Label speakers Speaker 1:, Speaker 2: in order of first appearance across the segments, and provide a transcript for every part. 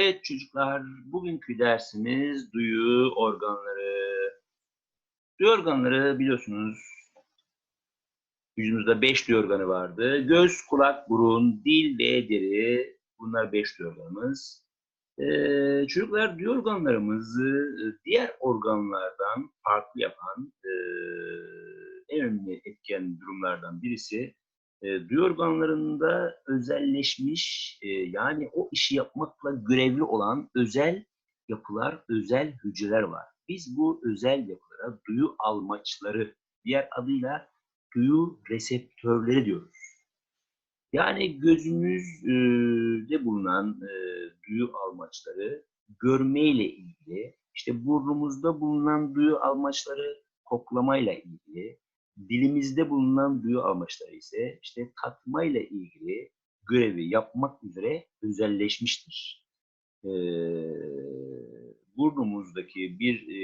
Speaker 1: Evet çocuklar, bugünkü dersimiz duyu organları. Duyu organları biliyorsunuz yüzümüzde beş duyu organı vardı. Göz, kulak, burun, dil ve deri bunlar beş duyu organımız. Ee, çocuklar duyu organlarımızı e, diğer organlardan farklı yapan e, en önemli etken durumlardan birisi e, duyu organlarında özelleşmiş e, yani o işi yapmakla görevli olan özel yapılar, özel hücreler var. Biz bu özel yapılara duyu almaçları, diğer adıyla duyu reseptörleri diyoruz. Yani gözümüzde bulunan e, duyu almaçları görmeyle ilgili, işte burnumuzda bulunan duyu almaçları koklamayla ilgili, dilimizde bulunan duyu amaçları ise işte tatmayla ilgili görevi yapmak üzere özelleşmiştir. Ee, burnumuzdaki bir e,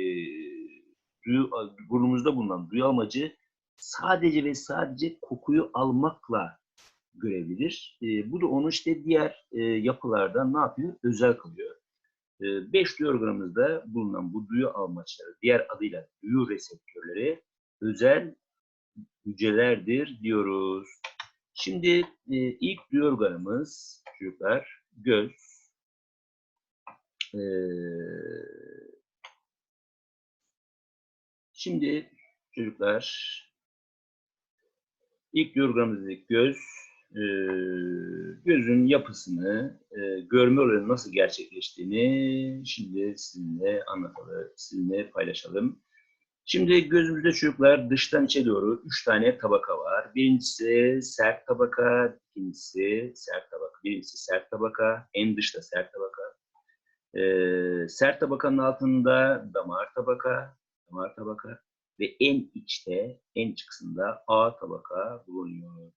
Speaker 1: duyu, burnumuzda bulunan duyu amacı sadece ve sadece kokuyu almakla görevlidir. E, bu da onu işte diğer e, yapılardan ne yapıyor? Özel kılıyor. E, beş duyu organımızda bulunan bu duyu almaçları, diğer adıyla duyu reseptörleri özel hücrelerdir diyoruz. Şimdi e, ilk duyu organımız çocuklar göz. E, şimdi çocuklar ilk duyu organımız dedik göz. E, gözün yapısını, e, görme olayının nasıl gerçekleştiğini şimdi sizinle anlatalım, sizinle paylaşalım. Şimdi gözümüzde çocuklar dıştan içe doğru üç tane tabaka var. Birincisi sert tabaka, ikincisi sert tabaka, birincisi sert tabaka, en dışta sert tabaka. Ee, sert tabakanın altında damar tabaka, damar tabaka ve en içte, en iç kısımda A tabaka bulunuyor.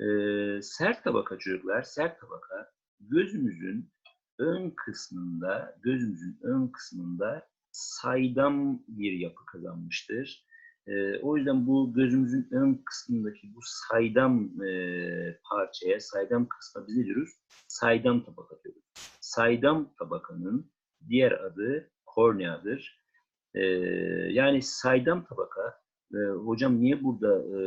Speaker 1: Ee, sert tabaka çocuklar, sert tabaka gözümüzün ön kısmında, gözümüzün ön kısmında saydam bir yapı kazanmıştır. E, o yüzden bu gözümüzün ön kısmındaki bu saydam e, parçaya, saydam kısma biz ne diyoruz? Saydam tabaka diyoruz. Saydam tabakanın diğer adı korneadır. E, yani saydam tabaka, e, hocam niye burada e,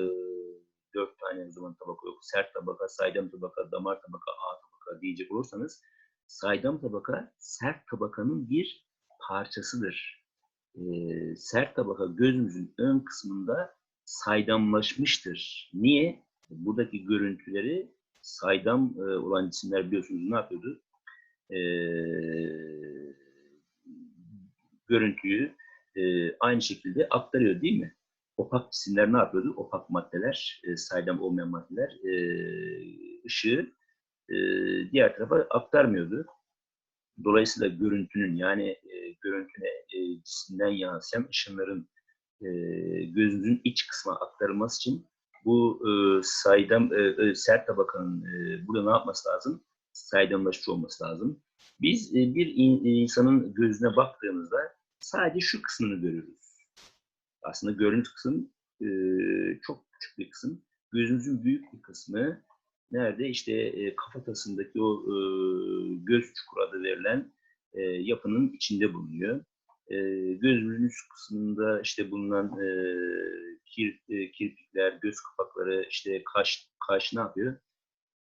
Speaker 1: dört tane zaman tabaka yok? Sert tabaka, saydam tabaka, damar tabaka, A tabaka diyecek olursanız saydam tabaka sert tabakanın bir parçasıdır. E, sert tabaka gözümüzün ön kısmında saydamlaşmıştır. Niye? Buradaki görüntüleri saydam e, olan cisimler biliyorsunuz ne yapıyordu? E, görüntüyü e, aynı şekilde aktarıyor değil mi? Opak cisimler ne yapıyordu? Opak maddeler, e, saydam olmayan maddeler e, ışığı e, diğer tarafa aktarmıyordu. Dolayısıyla görüntünün yani e, görüntüne e, cisimden yansıyan ışınların e, gözümüzün iç kısmına aktarılması için bu e, saydam e, e, sert tabakanın e, burada ne yapması lazım? Saydamlaşmış olması lazım. Biz e, bir in, insanın gözüne baktığımızda sadece şu kısmını görürüz. Aslında görüntü kısım e, çok küçük bir kısım. Gözümüzün büyük bir kısmı nerede? İşte e, kafatasındaki o e, göz çukuru adı verilen e, yapının içinde bulunuyor. E, gözümüzün üst kısmında işte bulunan e, kir, e, kirpikler, göz kapakları, işte kaş, kaş ne yapıyor?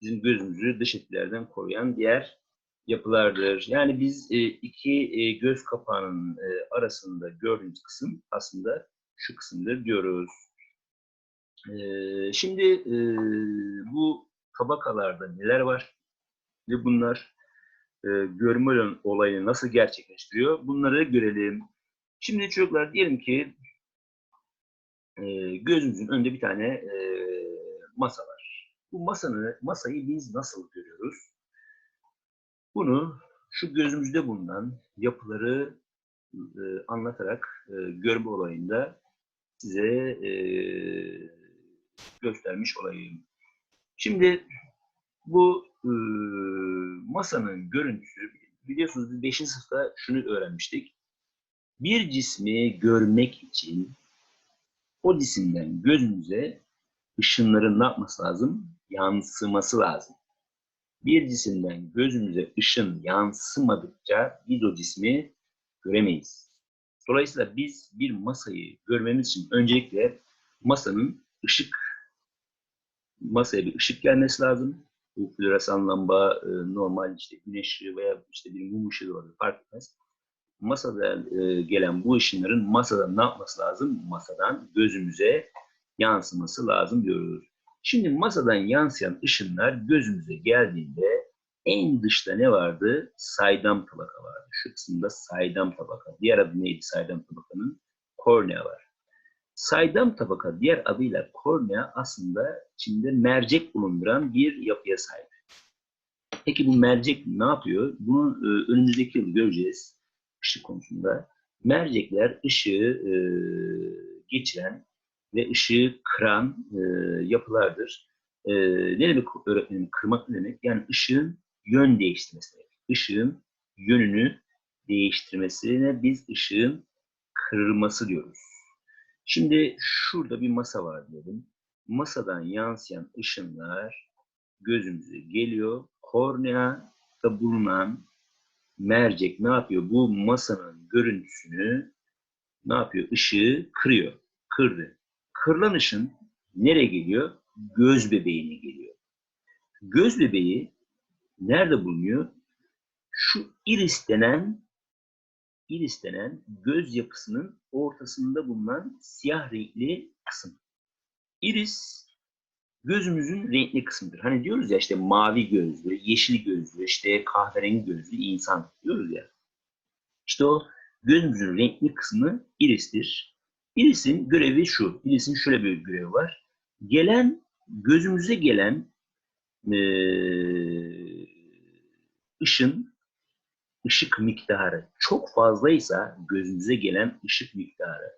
Speaker 1: Bizim gözümüzü dış etkilerden koruyan diğer yapılardır. Yani biz e, iki e, göz kapağının e, arasında gördüğümüz kısım aslında şu kısımdır diyoruz. E, şimdi e, bu tabakalarda neler var ve bunlar e, görme olayını nasıl gerçekleştiriyor bunları görelim. Şimdi çocuklar diyelim ki e, gözümüzün önünde bir tane e, masa var. Bu masanı, masayı biz nasıl görüyoruz? Bunu şu gözümüzde bulunan yapıları e, anlatarak e, görme olayında size e, göstermiş olayım. Şimdi bu e, masanın görüntüsü, biliyorsunuz biz 5. sınıfta şunu öğrenmiştik. Bir cismi görmek için o cisimden gözümüze ışınların ne yapması lazım? Yansıması lazım. Bir cisimden gözümüze ışın yansımadıkça biz o cismi göremeyiz. Dolayısıyla biz bir masayı görmemiz için öncelikle masanın ışık masaya bir ışık gelmesi lazım. Bu floresan lamba, e, normal işte güneş veya işte bir mum ışığı olabilir, fark etmez. Masada e, gelen bu ışınların masadan ne yapması lazım? Masadan gözümüze yansıması lazım diyoruz. Şimdi masadan yansıyan ışınlar gözümüze geldiğinde en dışta ne vardı? Saydam tabaka vardı. Şu kısımda saydam tabaka. Diğer adı neydi saydam tabakanın? Kornea var. Saydam tabaka diğer adıyla kornea aslında içinde mercek bulunduran bir yapıya sahip. Peki bu mercek ne yapıyor? Bunu e, önümüzdeki yıl göreceğiz ışık konusunda. Mercekler ışığı e, geçiren ve ışığı kıran e, yapılardır. E, ne demek öğretmenim? Kırmak ne demek? Yani ışığın yön değiştirmesi demek. Işığın yönünü değiştirmesine biz ışığın kırılması diyoruz. Şimdi şurada bir masa var diyelim. Masadan yansıyan ışınlar gözümüze geliyor. Korneada bulunan mercek ne yapıyor? Bu masanın görüntüsünü ne yapıyor? Işığı kırıyor. Kırdı. Kırılan ışın nereye geliyor? Göz bebeğine geliyor. Göz bebeği nerede bulunuyor? Şu iris denen iris denen göz yapısının ortasında bulunan siyah renkli kısım. Iris gözümüzün renkli kısmıdır. Hani diyoruz ya işte mavi gözlü, yeşil gözlü, işte kahverengi gözlü insan diyoruz ya. İşte o gözümüzün renkli kısmı iristir. Irisin görevi şu. Irisin şöyle bir görevi var. Gelen, gözümüze gelen e, ışın, ışık miktarı çok fazlaysa, gözümüze gelen ışık miktarı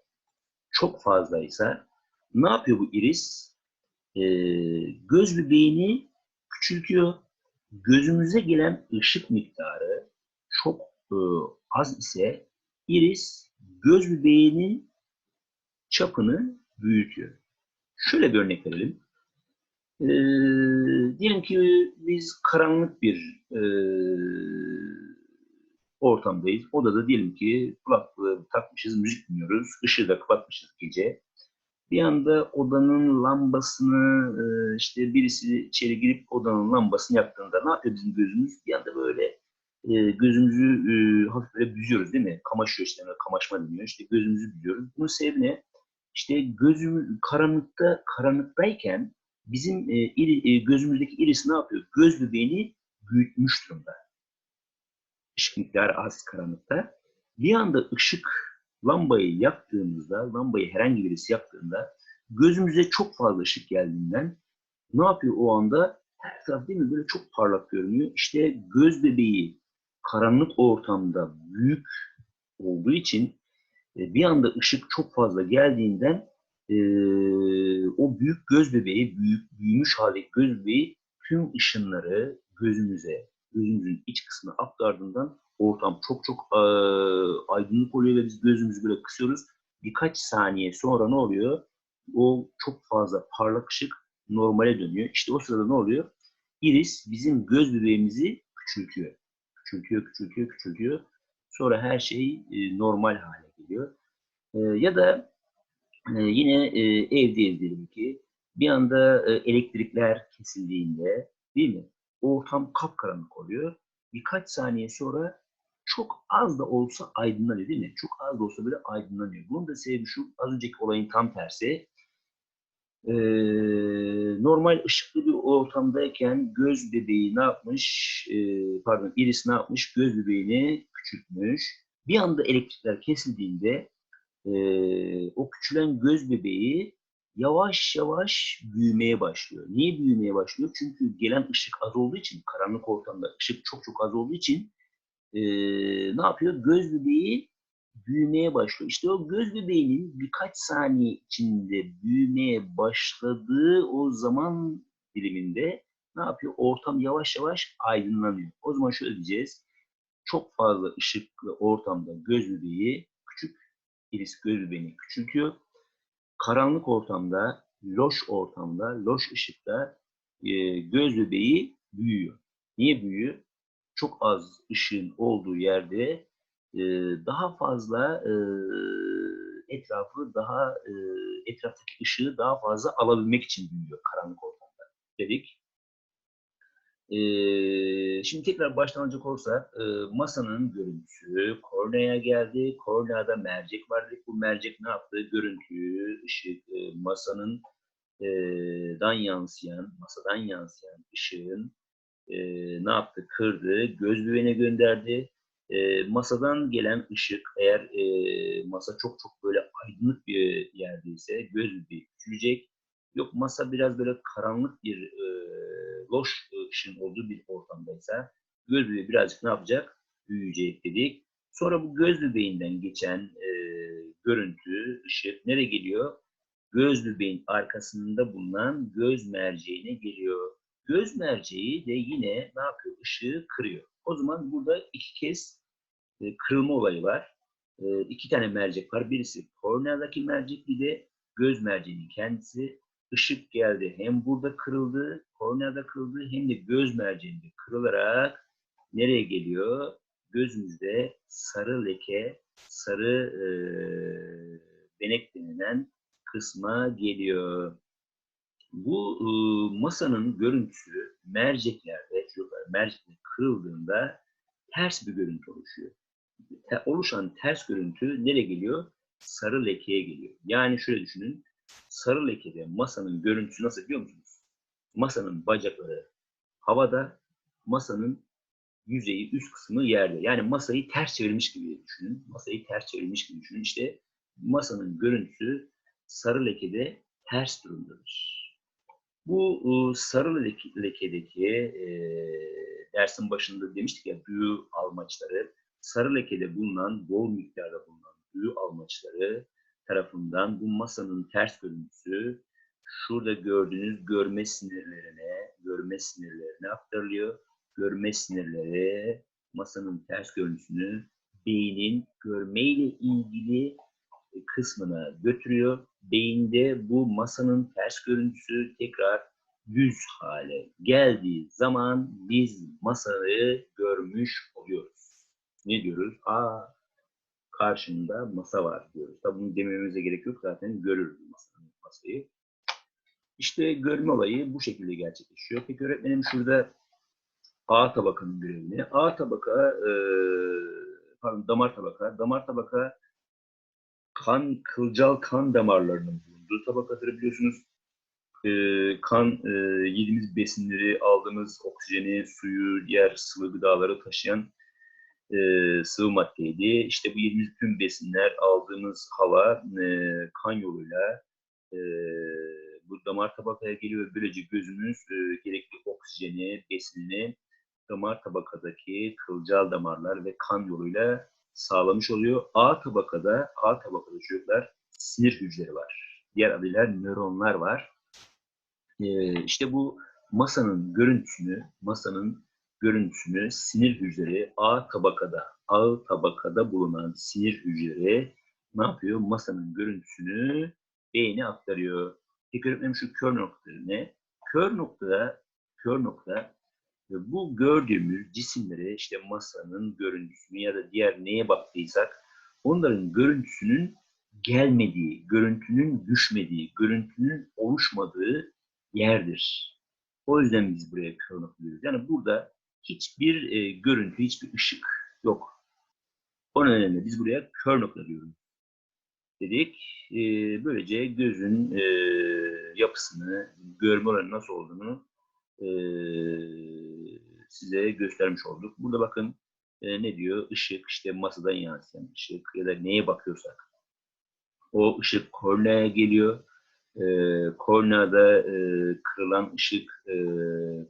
Speaker 1: çok fazlaysa ne yapıyor bu iris? Ee, göz bebeğini küçültüyor. Gözümüze gelen ışık miktarı çok e, az ise iris göz bebeğinin çapını büyütüyor. Şöyle bir örnek verelim. Ee, diyelim ki biz karanlık bir e, ortamdayız. Odada diyelim ki kulaklığı takmışız, müzik dinliyoruz. Işığı da kapatmışız gece. Bir anda odanın lambasını e, işte birisi içeri girip odanın lambasını yaktığında ne yapıyor bizim gözümüz? Bir anda böyle e, gözümüzü e, hafif böyle büzüyoruz değil mi? Kamaşıyor işte, kamaşma deniyor. İşte gözümüzü büzüyoruz. Bunun sebebi ne? İşte gözümüz karanlıkta karanlıktayken bizim e, e, gözümüzdeki iris ne yapıyor? Göz bebeğini büyütmüş durumda. Miktarı az karanlıkta. Bir anda ışık lambayı yaktığımızda, lambayı herhangi birisi yaktığında gözümüze çok fazla ışık geldiğinden ne yapıyor o anda? Her taraf değil mi böyle çok parlak görünüyor. İşte göz bebeği karanlık ortamda büyük olduğu için e, bir anda ışık çok fazla geldiğinden e, o büyük göz bebeği, büyük büyümüş hali göz bebeği tüm ışınları gözümüze, gözümüzün iç kısmına aktardığından ortam çok çok e, aydınlık oluyor ve biz gözümüzü böyle kısıyoruz. Birkaç saniye sonra ne oluyor? O çok fazla parlak ışık normale dönüyor. İşte o sırada ne oluyor? Iris bizim göz bebeğimizi küçültüyor. Küçültüyor, küçültüyor, küçültüyor. Sonra her şey e, normal hale geliyor. E, ya da e, yine e, evdeyiz diyelim ki bir anda e, elektrikler kesildiğinde değil mi? Ortam kapkaranlık oluyor. Birkaç saniye sonra çok az da olsa aydınlanıyor değil mi? Çok az da olsa böyle aydınlanıyor. Bunun da sebebi şu, az önceki olayın tam tersi. Ee, normal ışıklı bir ortamdayken göz bebeği ne yapmış? Ee, pardon, iris ne yapmış? Göz bebeğini küçültmüş. Bir anda elektrikler kesildiğinde e, o küçülen göz bebeği yavaş yavaş büyümeye başlıyor. Niye büyümeye başlıyor? Çünkü gelen ışık az olduğu için, karanlık ortamda ışık çok çok az olduğu için e, ne yapıyor? Göz bebeği büyümeye başlıyor. İşte o göz bebeğinin birkaç saniye içinde büyümeye başladığı o zaman diliminde ne yapıyor? Ortam yavaş yavaş aydınlanıyor. O zaman şöyle diyeceğiz. Çok fazla ışıklı ortamda göz bebeği küçük iris göz bebeğini küçültüyor. Karanlık ortamda, loş ortamda, loş ışıkta e, göz bebeği büyüyor. Niye büyüyor? Çok az ışığın olduğu yerde e, daha fazla e, etrafı daha e, etraftaki ışığı daha fazla alabilmek için büyüyor karanlık ortamda dedik. E, şimdi tekrar baştan alacak olursak e, masanın görüntüsü korneaya geldi. Korneada mercek vardı. Bu mercek ne yaptı? Görüntüyü, ışık, e, masanın e, dan yansıyan, masadan yansıyan ışığın e, ne yaptı? Kırdı, göz bebeğine gönderdi. E, masadan gelen ışık eğer e, masa çok çok böyle aydınlık bir yerdeyse göz bebeği küçülecek. Yok masa biraz böyle karanlık bir e, loş ışığın olduğu bir ortamdaysa göz bebeği birazcık ne yapacak? Büyüyecek dedik. Sonra bu göz bebeğinden geçen e, görüntü, ışık nereye geliyor? Göz bebeğin arkasında bulunan göz merceğine geliyor. Göz merceği de yine ne yapıyor? Işığı kırıyor. O zaman burada iki kez e, kırılma olayı var. E, iki tane mercek var. Birisi korneadaki mercek bir de göz merceğinin kendisi. Işık geldi. Hem burada kırıldı, korneada kırıldı hem de göz merceğinde kırılarak nereye geliyor? Gözümüzde sarı leke, sarı e, benek denilen kısma geliyor. Bu e, masanın görüntüsü merceklerde, çocuklar mercekler kırıldığında ters bir görüntü oluşuyor. Oluşan ters görüntü nereye geliyor? Sarı lekeye geliyor. Yani şöyle düşünün. Sarı lekede masanın görüntüsü nasıl biliyor musunuz? Masanın bacakları havada, masanın yüzeyi, üst kısmı yerde. Yani masayı ters çevirmiş gibi düşünün. Masayı ters çevirmiş gibi düşünün. İşte masanın görüntüsü sarı lekede ters durumdadır. Bu e, sarı leke, lekedeki e, dersin başında demiştik ya büyü almaçları, sarı lekede bulunan, bol miktarda bulunan büyü almaçları tarafından bu masanın ters görüntüsü şurada gördüğünüz görme sinirlerine, görme sinirlerine aktarılıyor. Görme sinirleri masanın ters görüntüsünü beynin görmeyle ilgili kısmına götürüyor. Beyinde bu masanın ters görüntüsü tekrar düz hale geldiği zaman biz masayı görmüş oluyoruz. Ne diyoruz? Aa karşımda masa var diyoruz. Tabi bunu dememize gerek yok zaten görürüz masanın, masayı. İşte görme olayı bu şekilde gerçekleşiyor. Peki öğretmenim şurada A tabakanın görevini. A tabaka, e, pardon damar tabaka. Damar tabaka kan, kılcal kan damarlarının bulunduğu tabakadır biliyorsunuz. E, kan e, yediğimiz besinleri, aldığımız oksijeni, suyu, diğer sıvı gıdaları taşıyan e, sıvı maddeydi. İşte bu yediğimiz tüm besinler, aldığımız hava e, kan yoluyla e, bu damar tabakaya geliyor. Böylece gözümüz e, gerekli oksijeni, besinini damar tabakadaki kılcal damarlar ve kan yoluyla sağlamış oluyor. A tabakada, A tabakada çocuklar sinir hücreleri var. Diğer adıyla nöronlar var. Ee, işte bu masanın görüntüsünü, masanın görüntüsünü sinir hücreleri A tabakada, A tabakada bulunan sinir hücreleri ne yapıyor? Masanın görüntüsünü beyne aktarıyor. Peki öğretmenim şu kör nokta ne? Kör noktada, kör nokta ve bu gördüğümüz cisimlere işte masanın görüntüsünü ya da diğer neye baktıysak onların görüntüsünün gelmediği, görüntünün düşmediği, görüntünün oluşmadığı yerdir. O yüzden biz buraya kör nokta diyoruz. Yani burada hiçbir e, görüntü, hiçbir ışık yok. O nedenle biz buraya kör nokta diyoruz. Dedik. E, böylece gözün e, yapısını, görme oranı nasıl olduğunu e, size göstermiş olduk. Burada bakın e, ne diyor? Işık işte masadan yansıyan ışık ya da neye bakıyorsak. O ışık korneaya geliyor. E, korneada e, kırılan ışık, e,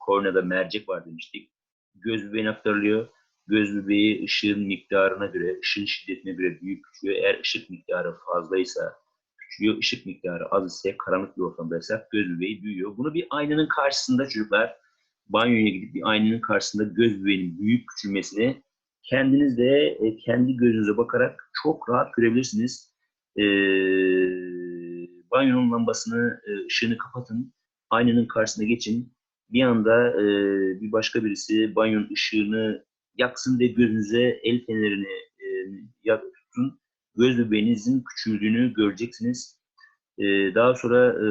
Speaker 1: korneada mercek var demiştik. Göz bebeğine aktarılıyor. Göz bebeği ışığın miktarına göre, ışığın şiddetine göre büyük küçülüyor. Eğer ışık miktarı fazlaysa küçülüyor. Işık miktarı az ise, karanlık bir ortamdaysa göz bebeği büyüyor. Bunu bir aynanın karşısında çocuklar banyoya gidip bir aynanın karşısında göz bebeğinin büyük küçülmesini kendiniz de e, kendi gözünüze bakarak çok rahat görebilirsiniz. E, banyonun lambasını, e, ışığını kapatın. Aynanın karşısına geçin. Bir anda e, bir başka birisi banyonun ışığını yaksın ve gözünüze el fenerini e, yak- tutun. Göz bebeğinizin küçüldüğünü göreceksiniz. E, daha sonra e,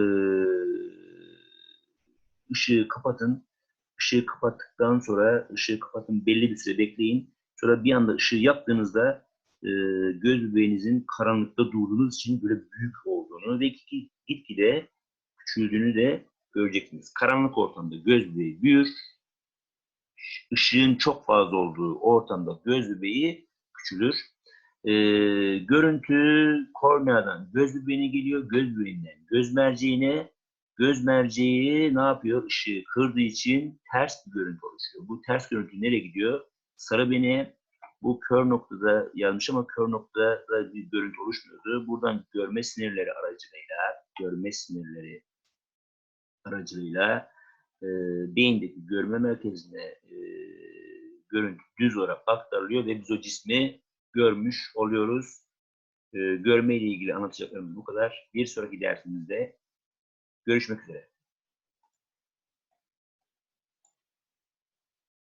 Speaker 1: ışığı kapatın. Işığı kapattıktan sonra ışığı kapatın belli bir süre bekleyin. Sonra bir anda ışığı yaktığınızda e, göz bebeğinizin karanlıkta durduğunuz için böyle büyük olduğunu ve git- gitgide küçüldüğünü de göreceksiniz. Karanlık ortamda göz bebeği büyür. Işığın çok fazla olduğu ortamda göz bebeği küçülür. E, görüntü korneadan göz bebeğine geliyor. Göz bebeğinden göz merceğine. Göz merceği ne yapıyor? Işığı kırdığı için ters bir görüntü oluşuyor. Bu ters görüntü nereye gidiyor? Sarı beneğe. Bu kör noktada yanlış ama kör noktada da bir görüntü oluşmuyordu. Buradan görme sinirleri aracılığıyla, görme sinirleri aracılığıyla e, beyindeki görme merkezine e, görüntü düz olarak aktarılıyor ve biz o cismi görmüş oluyoruz. E, görme ile ilgili anlatacaklarımız bu kadar. Bir sonraki dersimizde görüşmek üzere.